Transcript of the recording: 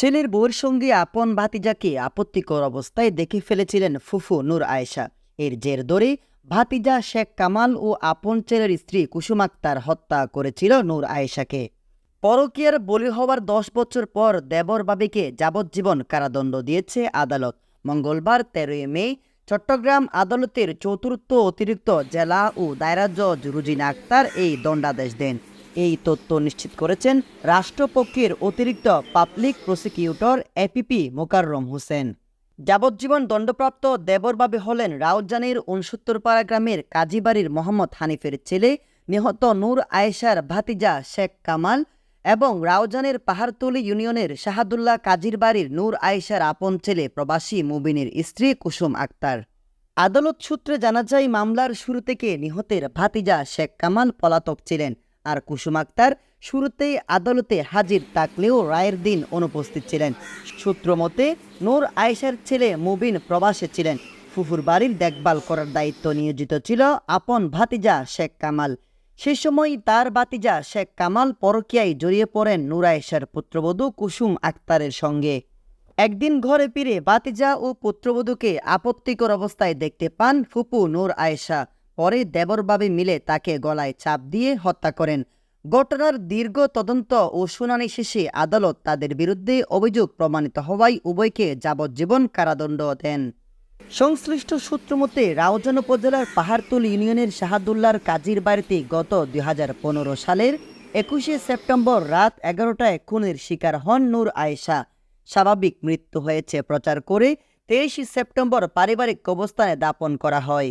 ছেলের বউয়ের সঙ্গে আপন ভাতিজাকে আপত্তিকর অবস্থায় দেখে ফেলেছিলেন ফুফু নূর আয়েশা। এর জের ধরে ভাতিজা শেখ কামাল ও আপন ছেলের স্ত্রী কুসুম আক্তার হত্যা করেছিল নূর আয়েশাকে। পরকীয়ার বলি হওয়ার দশ বছর পর দেবর বাবিকে যাবজ্জীবন কারাদণ্ড দিয়েছে আদালত। মঙ্গলবার তেরোই মে চট্টগ্রাম আদালতের চতুর্থ অতিরিক্ত জেলা ও দায়রা জজ রুজিনা আক্তার এই দণ্ডাদেশ দেন। এই তথ্য নিশ্চিত করেছেন রাষ্ট্রপক্ষের অতিরিক্ত public prosecutor APP Mokarram Hossain. যাবজ্জীবন দণ্ডপ্রাপ্ত দেবরবাবে হলেন রাউজানের উনসত্তরপাড়া গ্রামের কাজীবাড়ির মোহাম্মদ হানিফের ছেলে নিহত নূর আয়েশার ভাতিজা শেখ কামাল এবং রাউজানের পাহাড়তলি ইউনিয়নের শাহাদুল্লাহ কাজীর বাড়ির নূর আয়েশার আপন ছেলে প্রবাসী মুবিনের স্ত্রী কুসুম আক্তার। আদালত সূত্রে জানা যায়, মামলার শুরু থেকে নিহতের ভাতিজা শেখ কামাল পলাতক ছিলেন। আর কুসুম আক্তার শুরুতেই আদালতে হাজির থাকলেও রায়ের দিন অনুপস্থিত ছিলেন। সূত্র মতে, নূর আয়েশার ছেলে মুবিন প্রবাসে ছিলেন। ফুফুর বাড়ির দেখভাল করার দায়িত্ব নিয়োজিত ছিল আপন ভাতিজা শেখ কামাল। সে সময় তার ভাতিজা শেখ কামাল পরকিয়ায় জড়িয়ে পড়েন নূর আয়েশার পুত্রবধূ কুসুম আক্তারের সঙ্গে। একদিন ঘরে ফিরে বাতিজা ও পুত্রবধূকে আপত্তিকর অবস্থায় দেখতে পান ফুপু নূর আয়েশা। পরে দেবরবাবি মিলে তাকে গলায় চাপ দিয়ে হত্যা করেন। ঘটনার দীর্ঘ তদন্ত ও শুনানি শেষে আদালত তাদের বিরুদ্ধে অভিযোগ প্রমাণিত হওয়ায় উভয়কে যাবজ্জীবন কারাদণ্ড দেন। সংশ্লিষ্ট সূত্র মতে, রাউজান উপজেলার পাহাড়তুল ইউনিয়নের শাহাদুল্লাহর কাজীর বাড়িতে গত দুই হাজার পনেরো সালের একুশে সেপ্টেম্বর রাত এগারোটায় খুনের শিকার হন নূর আয়েশা। স্বাভাবিক মৃত্যু হয়েছে প্রচার করে তেইশে সেপ্টেম্বর পারিবারিক কবস্থানে দাপন করা হয়।